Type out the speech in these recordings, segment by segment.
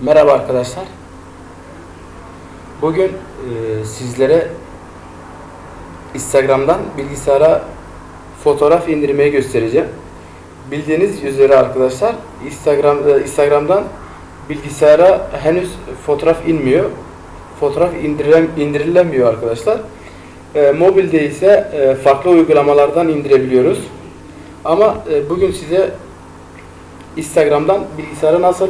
Merhaba arkadaşlar. Bugün e, sizlere Instagram'dan bilgisayara fotoğraf indirmeyi göstereceğim. Bildiğiniz üzere arkadaşlar Instagram e, Instagram'dan bilgisayara henüz fotoğraf inmiyor. Fotoğraf indirilem, indirilemiyor arkadaşlar. E, mobilde ise e, farklı uygulamalardan indirebiliyoruz. Ama e, bugün size Instagram'dan bilgisayara nasıl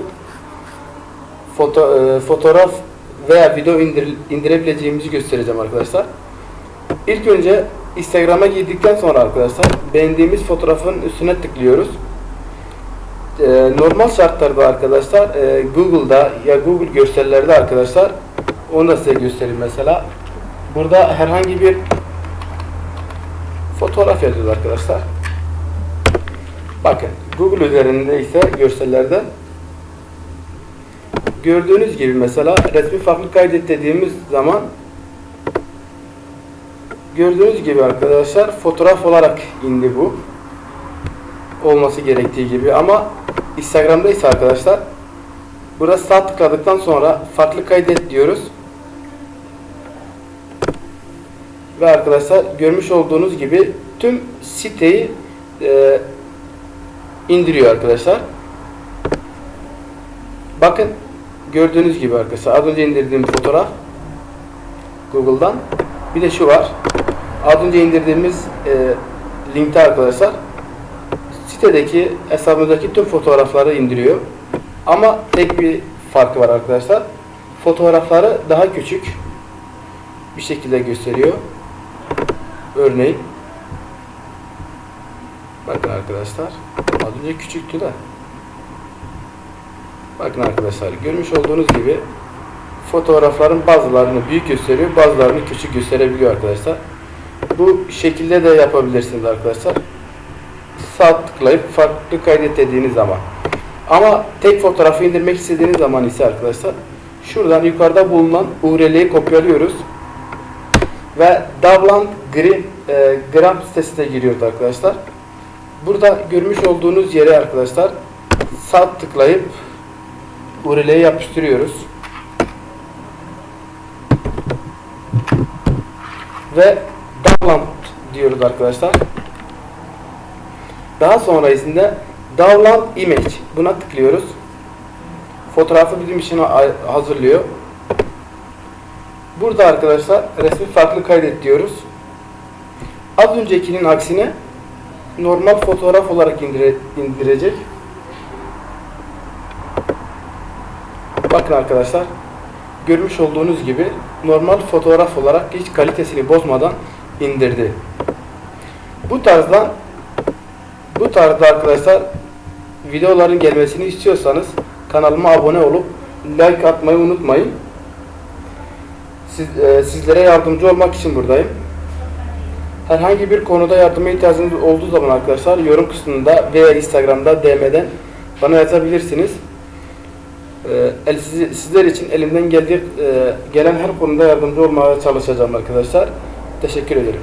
foto, e, fotoğraf veya video indir, indirebileceğimizi göstereceğim arkadaşlar. İlk önce Instagram'a girdikten sonra arkadaşlar beğendiğimiz fotoğrafın üstüne tıklıyoruz. E, normal şartlarda arkadaşlar e, Google'da ya Google görsellerde arkadaşlar onu da size göstereyim mesela. Burada herhangi bir fotoğraf yazıyoruz arkadaşlar. Bakın Google üzerinde ise görsellerde gördüğünüz gibi mesela resmi farklı kaydet dediğimiz zaman gördüğünüz gibi arkadaşlar fotoğraf olarak indi bu olması gerektiği gibi ama Instagram'da ise arkadaşlar burada sağ tıkladıktan sonra farklı kaydet diyoruz ve arkadaşlar görmüş olduğunuz gibi tüm siteyi e, indiriyor arkadaşlar. Bakın gördüğünüz gibi arkadaşlar az önce indirdiğim fotoğraf Google'dan bir de şu var. Az önce indirdiğimiz e, linkte arkadaşlar sitedeki hesabımızdaki tüm fotoğrafları indiriyor. Ama tek bir farkı var arkadaşlar. Fotoğrafları daha küçük bir şekilde gösteriyor. Örneğin Bakın arkadaşlar. Az önce küçüktü de. Bakın arkadaşlar görmüş olduğunuz gibi fotoğrafların bazılarını büyük gösteriyor, bazılarını küçük gösterebiliyor arkadaşlar. Bu şekilde de yapabilirsiniz arkadaşlar. Sağ tıklayıp farklı kaydet dediğiniz zaman. Ama tek fotoğrafı indirmek istediğiniz zaman ise arkadaşlar şuradan yukarıda bulunan URL'yi kopyalıyoruz. Ve Davland Gram, e, Gram sitesine giriyoruz arkadaşlar. Burada görmüş olduğunuz yere arkadaşlar sağ tıklayıp URL'ye yapıştırıyoruz. Ve download diyoruz arkadaşlar. Daha sonrasında download image buna tıklıyoruz. Fotoğrafı bizim için hazırlıyor. Burada arkadaşlar resmi farklı kaydet diyoruz. Az öncekinin aksine normal fotoğraf olarak indire, indirecek. Bakın arkadaşlar. Görmüş olduğunuz gibi normal fotoğraf olarak hiç kalitesini bozmadan indirdi. Bu tarzdan bu tarzda arkadaşlar videoların gelmesini istiyorsanız kanalıma abone olup like atmayı unutmayın. Siz, e, sizlere yardımcı olmak için buradayım. Herhangi bir konuda yardıma ihtiyacınız olduğu zaman arkadaşlar yorum kısmında veya Instagram'da DM'den bana yazabilirsiniz. Ee, el, sizler için elimden geldiği e, gelen her konuda yardımcı olmaya çalışacağım arkadaşlar. Teşekkür ederim.